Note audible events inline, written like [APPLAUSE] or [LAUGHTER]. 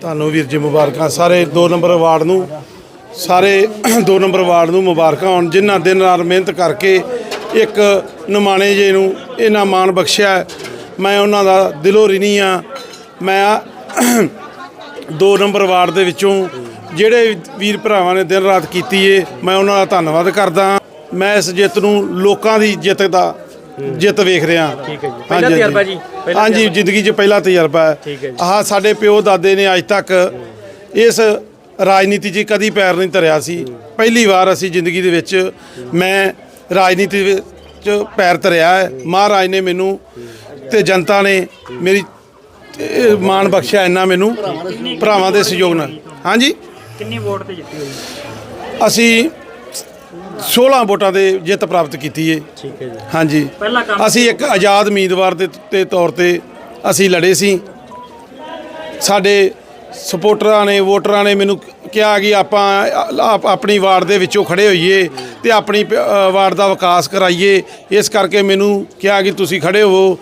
ਤੁਹਾਨੂੰ ਵੀਰ ਜੀ ਮੁਬਾਰਕਾਂ। ਸਾਰੇ 2 ਨੰਬਰ ਵਾਰਡ ਨੂੰ, ਸਾਰੇ [CLEARS THROAT] 2 ਨੰਬਰ ਵਾਰਡ ਨੂੰ ਮੁਬਾਰਕਾਂ ਹੋਣ, ਜਿਨ੍ਹਾਂ ਦਿਨ ਰਾਤ ਮਿਹਨਤ ਕਰਕੇ ਇੱਕ ਨਿਮਾਣੇ ਜੇ ਨੂੰ ਇਹਨਾਂ ਮਾਣ ਬਖਸ਼ਿਆ। ਮੈਂ ਉਹਨਾਂ ਦਾ ਦਿਲੋਂ ਰਿਣੀ ਆ ਮੈਂ [CLEARS THROAT] 2 ਨੰਬਰ ਵਾਰਡ ਦੇ ਵਿੱਚੋਂ ਜਿਹੜੇ ਵੀਰ ਭਰਾਵਾਂ ਨੇ ਦਿਨ ਰਾਤ ਕੀਤੀ ਏ, ਮੈਂ ਉਹਨਾਂ ਦਾ ਧੰਨਵਾਦ ਕਰਦਾ ਹਾਂ। ਮੈਂ ਇਸ ਜਿੱਤ ਨੂੰ ਲੋਕਾਂ ਦੀ ਜਿੱਤ ਦਾ ਜਿੱਤ ਵੇਖ ਰਿਹਾ ਠੀਕ ਹੈ ਜੀ। ਪਹਿਲਾ ਤਜਰਬਾ ਜੀ, ਹਾਂਜੀ ਜ਼ਿੰਦਗੀ 'ਚ ਪਹਿਲਾ ਤਜਰਬਾ ਹੈ। ਆਹ ਸਾਡੇ ਪਿਓ ਦਾਦੇ ਨੇ ਅੱਜ ਤੱਕ ਇਸ ਰਾਜਨੀਤੀ 'ਚ ਕਦੀ ਪੈਰ ਨਹੀਂ ਧਰਿਆ ਸੀ। ਪਹਿਲੀ ਵਾਰ ਅਸੀਂ ਜ਼ਿੰਦਗੀ ਦੇ ਵਿੱਚ ਮੈਂ ਰਾਜਨੀਤੀ ਵਿੱਚ ਪੈਰ ਧਰਿਆ ਹੈ। ਮਹਾਰਾਜ ਨੇ ਮੈਨੂੰ ਤੇ ਜਨਤਾ ਨੇ ਮੇਰੀ ਮਾਣ ਬਖਸ਼ਿਆ ਇੰਨਾ ਮੈਨੂੰ। ਭਰਾਵਾਂ ਦੇ ਸਹਿਯੋਗ ਨਾਲ। ਹਾਂਜੀ। ਕਿੰਨੀ ਵੋਟ ਤੇ ਜਿੱਤੀ ਹੋਈ? ਅਸੀਂ 16 ਵੋਟਾਂ ਦੇ ਜਿੱਤ ਪ੍ਰਾਪਤ ਕੀਤੀ ਏ। ਠੀਕ ਹੈ ਜੀ। ਹਾਂਜੀ। ਪਹਿਲਾ ਕੰਮ ਅਸੀਂ ਇੱਕ ਆਜ਼ਾਦ ਉਮੀਦਵਾਰ ਦੇ ਤੇ ਤੌਰ ਤੇ ਅਸੀਂ ਲੜੇ ਸੀ। ਸਾਡੇ ਸਪੋਰਟਰਾਂ ਨੇ ਵੋਟਰਾਂ ਨੇ ਮੈਨੂੰ ਕਿਹਾ ਕਿ ਆਪਾਂ ਆਪ- ਆਪਣੀ ਵਾਰਡ ਦੇ ਵਿੱਚੋਂ ਖੜੇ ਹੋਈਏ ਤੇ ਆਪਣੀ ਪ- ਅ, ਵਾਰਡ ਦਾ ਵਿਕਾਸ ਕਰਾਈਏ। ਇਸ ਕਰਕੇ ਮੈਨੂੰ ਕਿਹਾ ਕਿ ਤੁਸੀਂ ਖੜੇ ਹੋਵੋ।